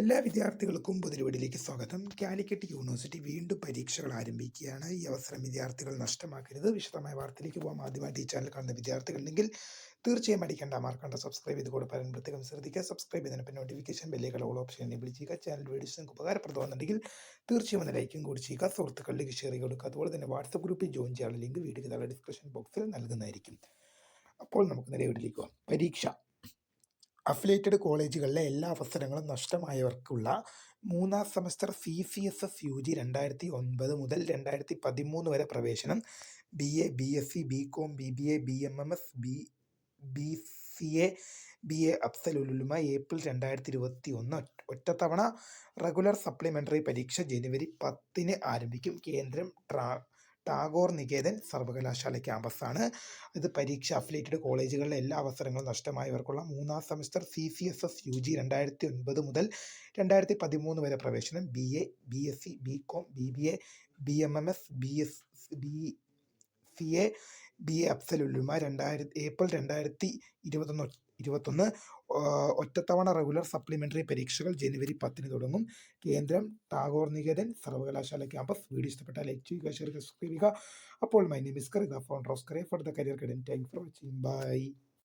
എല്ലാ വിദ്യാർത്ഥികൾക്കും പുതിരുവടിയിലേക്ക് സ്വാഗതം. കാലിക്കറ്റ് യൂണിവേഴ്സിറ്റി വീണ്ടും പരീക്ഷകൾ ആരംഭിക്കുകയാണ്. ഈ അവസരം വിദ്യാർത്ഥികൾ നഷ്ടമാക്കരുത്. വിശദമായ വാർത്തയിലേക്ക് പോകാം ആദ്യമായിട്ട് ഈ ചാനൽ കാണുന്ന വിദ്യാർത്ഥികളുണ്ടെങ്കിൽ തീർച്ചയായും അടിക്കേണ്ട മാർക്കണ്ട സബ്സ്ക്രൈബ് ചെയ്ത് കൂടെ പറയാൻ പ്രത്യേകം ശ്രദ്ധിക്കുക. സബ്സ്ക്രൈബ് ചെയ്തതിന് പിന്നെ നോട്ടിഫിക്കേഷൻ ബെല്ലുകൾ ഓൾ ഓപ്ഷൻ എനേബിൾ ചെയ്യുക. ചാനൽ വീഡിയോസ് നിങ്ങൾക്ക് ഉപകാരപ്രദമാണെന്നുണ്ടെങ്കിൽ തീർച്ചയായും ഒന്ന് ലൈക്കും കൂടി ചെയ്യുക. സുഹൃത്തുക്കളിലേക്ക് ഷെയർ കൊടുക്കുക അതുപോലെ തന്നെ വാട്സപ്പ് ഗ്രൂപ്പിൽ ജോയിൻ ചെയ്യാനുള്ള ലിങ്ക് വീഡിയോ താഴെ ഡിസ്ക്രിപ്ഷൻ ബോക്സിൽ നൽകുന്നതായിരിക്കും. അപ്പോൾ നമുക്ക് നേരെ വീട്ടിലേക്ക് പോകാം പരീക്ഷ. അഫിലേറ്റഡ് കോളേജുകളിലെ എല്ലാ അവസരങ്ങളും നഷ്ടമായവർക്കുള്ള മൂന്നാം semester C C S S U G രണ്ടായിരത്തി ഒൻപത് മുതൽ രണ്ടായിരത്തി പതിമൂന്ന് വരെ പ്രവേശനം. B A B S C B com B B A B M M S B B C A B A Afzal Ulama April രണ്ടായിരത്തി ഇരുപത്തി ഒന്ന് ഒറ്റത്തവണ റെഗുലർ സപ്ലിമെന്ററി പരീക്ഷ ജനുവരി പത്തിന് ആരംഭിക്കും. കേന്ദ്രം ട്രാ ടാഗോർ നികേതൻ സർവകലാശാല ക്യാമ്പസാണ്. ഇത് പരീക്ഷ അഫിലേറ്റഡ് കോളേജുകളിലെ എല്ലാ അവസരങ്ങളും നഷ്ടമായവർക്കുള്ള മൂന്നാം semester C C S S U G രണ്ടായിരത്തി ഒൻപത് മുതൽ രണ്ടായിരത്തി പതിമൂന്ന് വരെ പ്രവേശനം. B A B S C B com B B A B M M S B S B C A B A Afzal ul Ulama രണ്ടായിരത്തി April രണ്ടായിരത്തി ഇരുപത്തൊന്ന് ഇരുപത്തൊന്ന് ഒറ്റത്തവണ റെഗുലർ സപ്ലിമെന്ററി പരീക്ഷകൾ ജനുവരി പത്തിന് തുടങ്ങും. കേന്ദ്രം ടാഗോർ നികേതൻ സർവകലാശാല ക്യാമ്പസ് വീഡിയോ ഇഷ്ടപ്പെട്ടാൽ ലൈക്ക് ചെയ്യുക ഷെയർ സബ്സ്ക്രൈബ് ചെയ്യുക. അപ്പോൾ my name is Karitha from Rose career. For the career guidance thank for watching. Bye.